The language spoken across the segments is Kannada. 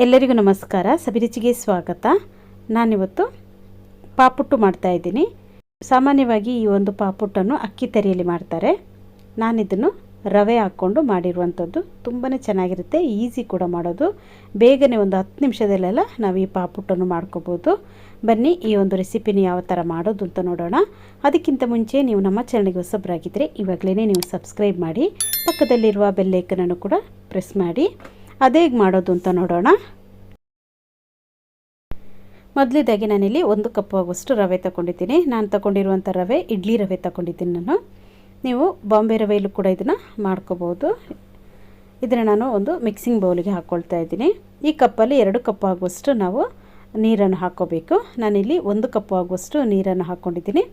ಎಲ್ಲರಿಗೂ ನಮಸ್ಕಾರ. ಸಬಿರುಚಿಗೆ ಸ್ವಾಗತ. ನಾನಿವತ್ತು ಪಾಪುಟ್ಟು ಮಾಡ್ತಾಯಿದ್ದೀನಿ ಸಾಮಾನ್ಯವಾಗಿ ಈ ಒಂದು ಪಾಪುಟ್ಟನ್ನು ಅಕ್ಕಿ ತರಿಯಲ್ಲಿ ಮಾಡ್ತಾರೆ. ನಾನಿದನ್ನು ರವೆ ಹಾಕ್ಕೊಂಡು ಮಾಡಿರುವಂಥದ್ದು ತುಂಬಾ ಚೆನ್ನಾಗಿರುತ್ತೆ. ಈಸಿ ಕೂಡ ಮಾಡೋದು. ಬೇಗನೆ ಒಂದು ಹತ್ತು ನಿಮಿಷದಲ್ಲೆಲ್ಲ ನಾವು ಈ ಪಾಪುಟ್ಟನ್ನು ಮಾಡ್ಕೋಬೋದು. ಬನ್ನಿ, ಈ ಒಂದು ರೆಸಿಪಿನ ಯಾವ ಥರ ಮಾಡೋದು ಅಂತ ನೋಡೋಣ. ಅದಕ್ಕಿಂತ ಮುಂಚೆ ನೀವು ನಮ್ಮ ಚಾನಲ್ಗೆ ಹೊಸಬ್ರಾಗಿದ್ದರೆ ಇವಾಗಲೇ ನೀವು ಸಬ್ಸ್ಕ್ರೈಬ್ ಮಾಡಿ, ಪಕ್ಕದಲ್ಲಿರುವ ಬೆಲ್ಲೈಕನನ್ನು ಕೂಡ ಪ್ರೆಸ್ ಮಾಡಿ. ಅದೇ ಹೇಗೆ ಮಾಡೋದು ಅಂತ ನೋಡೋಣ. ಮೊದಲೇದಾಗಿ ನಾನಿಲ್ಲಿ ಒಂದು ಕಪ್ ಆಗುವಷ್ಟು ರವೆ ತಗೊಂಡಿದ್ದೀನಿ. ನಾನು ತಗೊಂಡಿರುವಂಥ ರವೆ, ಇಡ್ಲಿ ರವೆ ತಗೊಂಡಿದ್ದೀನಿ ನಾನು. ನೀವು ಬಾಂಬೆ ರವೆಯಲ್ಲೂ ಕೂಡ ಇದನ್ನು ಮಾಡ್ಕೋಬೋದು. ಇದನ್ನು ನಾನು ಒಂದು ಮಿಕ್ಸಿಂಗ್ ಬೌಲಿಗೆ ಹಾಕ್ಕೊಳ್ತಾ ಇದ್ದೀನಿ. ಈ ಕಪ್ಪಲ್ಲಿ ಎರಡು ಕಪ್ ಆಗುವಷ್ಟು ನಾವು ನೀರನ್ನು ಹಾಕ್ಕೋಬೇಕು ನಾನಿಲ್ಲಿ ಒಂದು ಕಪ್ ಆಗುವಷ್ಟು ನೀರನ್ನು ಹಾಕ್ಕೊಂಡಿದ್ದೀನಿ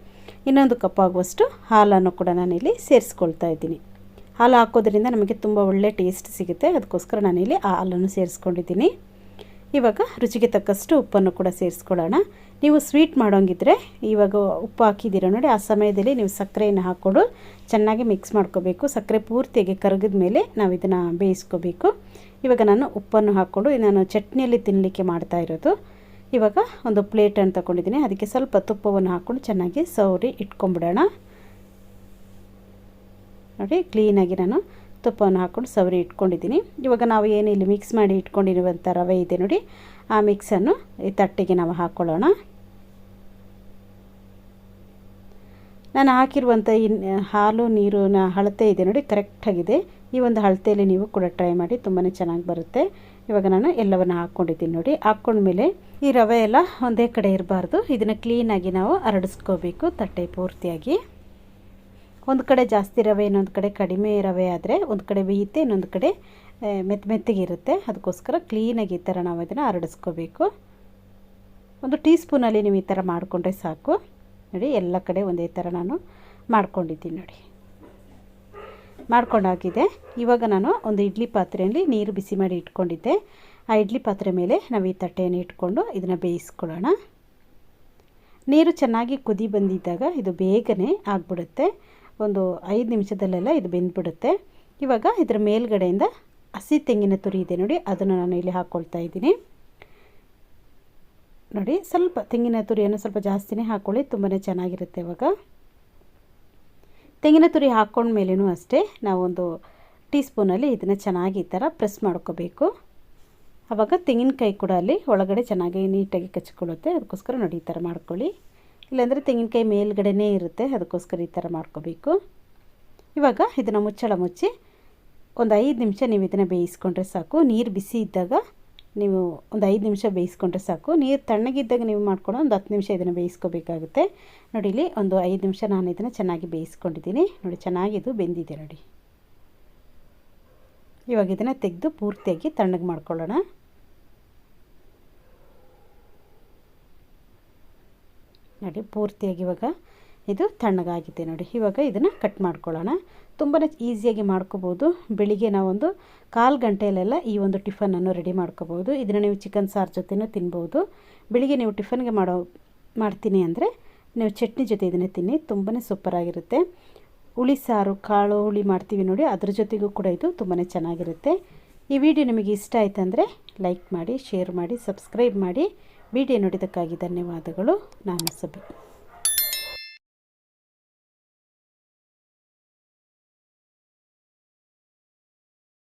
ಇನ್ನೊಂದು ಕಪ್ ಆಗುವಷ್ಟು ಹಾಲನ್ನು ಕೂಡ ನಾನಿಲ್ಲಿ ಸೇರಿಸ್ಕೊಳ್ತಾ ಇದ್ದೀನಿ. ಹಾಲು ಹಾಕೋದ್ರಿಂದ ನಮಗೆ ತುಂಬ ಒಳ್ಳೆ ಟೇಸ್ಟ್ ಸಿಗುತ್ತೆ. ಅದಕ್ಕೋಸ್ಕರ ನಾನಿಲ್ಲಿ ಆ ಹಾಲನ್ನು ಸೇರಿಸ್ಕೊಂಡಿದ್ದೀನಿ. ಇವಾಗ ರುಚಿಗೆ ತಕ್ಕಷ್ಟು ಉಪ್ಪನ್ನು ಕೂಡ ಸೇರಿಸ್ಕೊಳ್ಳೋಣ. ನೀವು ಸ್ವೀಟ್ ಮಾಡೋಂಗಿದ್ರೆ ಇವಾಗ ಉಪ್ಪು ಹಾಕಿದ್ದೀರ ನೋಡಿ, ಆ ಸಮಯದಲ್ಲಿ ನೀವು ಸಕ್ಕರೆಯನ್ನು ಹಾಕ್ಕೊಂಡು ಚೆನ್ನಾಗಿ ಮಿಕ್ಸ್ ಮಾಡ್ಕೋಬೇಕು. ಸಕ್ಕರೆ ಪೂರ್ತಿಯಾಗಿ ಕರಗಿದ ಮೇಲೆ ನಾವು ಇದನ್ನು ಬೇಯಿಸ್ಕೋಬೇಕು. ಇವಾಗ ನಾನು ಉಪ್ಪನ್ನು ಹಾಕ್ಕೊಂಡು ನಾನು ಚಟ್ನಿಯಲ್ಲಿ ತಿನ್ನಲಿಕ್ಕೆ ಮಾಡ್ತಾ ಇರೋದು. ಇವಾಗ ಒಂದು ಪ್ಲೇಟನ್ನು ತಗೊಂಡಿದ್ದೀನಿ. ಅದಕ್ಕೆ ಸ್ವಲ್ಪ ತುಪ್ಪವನ್ನು ಹಾಕ್ಕೊಂಡು ಚೆನ್ನಾಗಿ ಸೌರಿ ಇಟ್ಕೊಂಬಿಡೋಣ ನೋಡಿ ಕ್ಲೀನಾಗಿ ನಾನು ತುಪ್ಪವನ್ನು ಹಾಕ್ಕೊಂಡು ಸವರಿ ಇಟ್ಕೊಂಡಿದ್ದೀನಿ. ಇವಾಗ ನಾವು ಏನು ಇಲ್ಲಿ ಮಿಕ್ಸ್ ಮಾಡಿ ಇಟ್ಕೊಂಡಿರುವಂಥ ರವೆ ಇದೆ ನೋಡಿ, ಆ ಮಿಕ್ಸನ್ನು ಈ ತಟ್ಟೆಗೆ ನಾವು ಹಾಕ್ಕೊಳ್ಳೋಣ ನಾನು ಹಾಕಿರುವಂಥ ಈ ಹಾಲು, ನೀರಿನ ಅಳತೆ ಇದೆ ನೋಡಿ ಕರೆಕ್ಟಾಗಿದೆ ಈ ಒಂದು ಅಳತೆಯಲ್ಲಿ ನೀವು ಕೂಡ ಟ್ರೈ ಮಾಡಿ ತುಂಬಾ ಚೆನ್ನಾಗಿ ಬರುತ್ತೆ. ಇವಾಗ ನಾನು ಎಲ್ಲವನ್ನು ಹಾಕ್ಕೊಂಡಿದ್ದೀನಿ ನೋಡಿ, ಹಾಕ್ಕೊಂಡ್ಮೇಲೆ ಈ ರವೆ ಎಲ್ಲ ಒಂದೇ ಕಡೆ ಇರಬಾರ್ದು. ಇದನ್ನು ಕ್ಲೀನಾಗಿ ನಾವು ಹರಡಿಸ್ಕೋಬೇಕು ತಟ್ಟೆ ಪೂರ್ತಿಯಾಗಿ. ಒಂದು ಕಡೆ ಜಾಸ್ತಿ ರವೆ, ಇನ್ನೊಂದು ಕಡೆ ಕಡಿಮೆ ರವೆ ಆದರೆ ಒಂದು ಕಡೆ ಬೇಯುತ್ತೆ ಇನ್ನೊಂದು ಕಡೆ ಮೆತ್ತ ಮೆತ್ತಗಿರುತ್ತೆ. ಅದಕ್ಕೋಸ್ಕರ ಕ್ಲೀನಾಗಿ ಈ ಥರ ನಾವು ಇದನ್ನು ಹರಡಿಸ್ಕೋಬೇಕು. ಒಂದು ಟೀ ಸ್ಪೂನಲ್ಲಿ ನೀವು ಈ ಥರ ಮಾಡಿಕೊಂಡ್ರೆ ಸಾಕು. ನೋಡಿ, ಎಲ್ಲ ಕಡೆ ಒಂದೇ ಥರ ನಾನು ಮಾಡ್ಕೊಂಡಿದ್ದೀನಿ ನೋಡಿ. ಮಾಡ್ಕೊಂಡಾಗಿದೆ. ಇವಾಗ ನಾನು ಒಂದು ಇಡ್ಲಿ ಪಾತ್ರೆಯಲ್ಲಿ ನೀರು ಬಿಸಿ ಮಾಡಿ ಇಟ್ಕೊಂಡಿದ್ದೆ. ಆ ಇಡ್ಲಿ ಪಾತ್ರೆ ಮೇಲೆ ನಾವು ಈ ತಟ್ಟೆಯನ್ನು ಇಟ್ಕೊಂಡು ಇದನ್ನು ಬೇಯಿಸ್ಕೊಳ್ಳೋಣ. ನೀರು ಚೆನ್ನಾಗಿ ಕುದಿ ಬಂದಿದ್ದಾಗ ಇದು ಬೇಗನೆ ಆಗಿಬಿಡುತ್ತೆ. ಒಂದು ಐದು ನಿಮಿಷದಲ್ಲೆಲ್ಲ ಇದು ಬೆಂದ್ಬಿಡುತ್ತೆ. ಇವಾಗ ಇದರ ಮೇಲ್ಗಡೆಯಿಂದ ಹಸಿ ತೆಂಗಿನ ತುರಿ ಇದೆ ನೋಡಿ, ಅದನ್ನು ನಾನು ಇಲ್ಲಿ ಹಾಕ್ಕೊಳ್ತಾ ಇದ್ದೀನಿ. ನೋಡಿ, ಸ್ವಲ್ಪ ತೆಂಗಿನ ತುರಿಯನ್ನು ಸ್ವಲ್ಪ ಜಾಸ್ತಿನೇ ಹಾಕ್ಕೊಳ್ಳಿ ತುಂಬಾ ಚೆನ್ನಾಗಿರುತ್ತೆ ಇವಾಗ. ತೆಂಗಿನ ತುರಿ ಹಾಕ್ಕೊಂಡ್ಮೇಲೂ ಅಷ್ಟೇ, ನಾವೊಂದು ಟೀ ಸ್ಪೂನಲ್ಲಿ ಇದನ್ನು ಚೆನ್ನಾಗಿ ಈ ಥರ ಪ್ರೆಸ್ ಮಾಡ್ಕೋಬೇಕು. ಆವಾಗ ತೆಂಗಿನಕಾಯಿ ಕೂಡ ಅಲ್ಲಿ ಒಳಗಡೆ ಚೆನ್ನಾಗಿ ನೀಟಾಗಿ ಕಚ್ಕೊಳ್ಳುತ್ತೆ, ಅದಕ್ಕೋಸ್ಕರ ನೋಡಿ ಈ ಥರ ಮಾಡ್ಕೊಳ್ಳಿ. ಇಲ್ಲಾಂದರೆ ತೆಂಗಿನಕಾಯಿ ಮೇಲ್ಗಡೆನೇ ಇರುತ್ತೆ. ಅದಕ್ಕೋಸ್ಕರ ಈ ಥರ ಮಾಡ್ಕೋಬೇಕು. ಇವಾಗ ಇದನ್ನು ಮುಚ್ಚಳ ಮುಚ್ಚಿ ಒಂದು ಐದು ನಿಮಿಷ ನೀವು ಇದನ್ನು ಬೇಯಿಸ್ಕೊಂಡ್ರೆ ಸಾಕು. ನೀರು ಬಿಸಿ ಇದ್ದಾಗ ನೀವು ಒಂದು ಐದು ನಿಮಿಷ ಬೇಯಿಸ್ಕೊಂಡ್ರೆ ಸಾಕು. ನೀರು ತಣ್ಣಗಿದ್ದಾಗ ನೀವು ಮಾಡ್ಕೊಂಡು ಒಂದು ಹತ್ತು ನಿಮಿಷ ಇದನ್ನು ಬೇಯಿಸ್ಕೋಬೇಕಾಗುತ್ತೆ. ನೋಡಿ, ಇಲ್ಲಿ ಒಂದು ಐದು ನಿಮಿಷ ನಾನು ಇದನ್ನು ಚೆನ್ನಾಗಿ ಬೇಯಿಸ್ಕೊಂಡಿದ್ದೀನಿ. ನೋಡಿ ಚೆನ್ನಾಗಿದು ಬೆಂದಿದೆ ನೋಡಿ. ಇವಾಗ ಇದನ್ನು ತೆಗೆದು ಪೂರ್ತಿಯಾಗಿ ತಣ್ಣಗೆ ಮಾಡ್ಕೊಳ್ಳೋಣ. ನೋಡಿ, ಪೂರ್ತಿಯಾಗಿ ಇವಾಗ ಇದು ತಣ್ಣಗಾಗಿದೆ ನೋಡಿ. ಇವಾಗ ಇದನ್ನು ಕಟ್ ಮಾಡ್ಕೊಳ್ಳೋಣ. ತುಂಬಾ ಈಸಿಯಾಗಿ ಮಾಡ್ಕೋಬೋದು. ಬೆಳಿಗ್ಗೆ ನಾವೊಂದು ಕಾಲು ಗಂಟೆಯಲ್ಲೆಲ್ಲ ಈ ಒಂದು ಟಿಫನನ್ನು ರೆಡಿ ಮಾಡ್ಕೋಬೋದು. ಇದನ್ನು ನೀವು ಚಿಕನ್ ಸಾರು ಜೊತೆನೂ ತಿನ್ಬೋದು. ಬೆಳಿಗ್ಗೆ ನೀವು ಟಿಫನ್ಗೆ ಮಾಡೋ, ಮಾಡ್ತೀನಿ ಅಂದರೆ ನೀವು ಚಟ್ನಿ ಜೊತೆ ಇದನ್ನೇ ತಿನ್ನಿ. ತುಂಬಾ ಸೂಪರಾಗಿರುತ್ತೆ ಹುಳಿ ಸಾರು, ಕಾಳು ಹುಳಿ ಮಾಡ್ತೀವಿ ನೋಡಿ. ಅದ್ರ ಜೊತೆಗೂ ಕೂಡ ಇದು ತುಂಬಾ ಚೆನ್ನಾಗಿರುತ್ತೆ. ಈ ವಿಡಿಯೋ ನಿಮಗೆ ಇಷ್ಟ ಆಯ್ತಂದರೆ ಲೈಕ್ ಮಾಡಿ ಶೇರ್ ಮಾಡಿ ಸಬ್ಸ್ಕ್ರೈಬ್ ಮಾಡಿ. ವಿಡಿಯೋ ನೋಡಿದ್ದಕ್ಕಾಗಿ ಧನ್ಯವಾದಗಳು. ನಾನು ಸಬಿ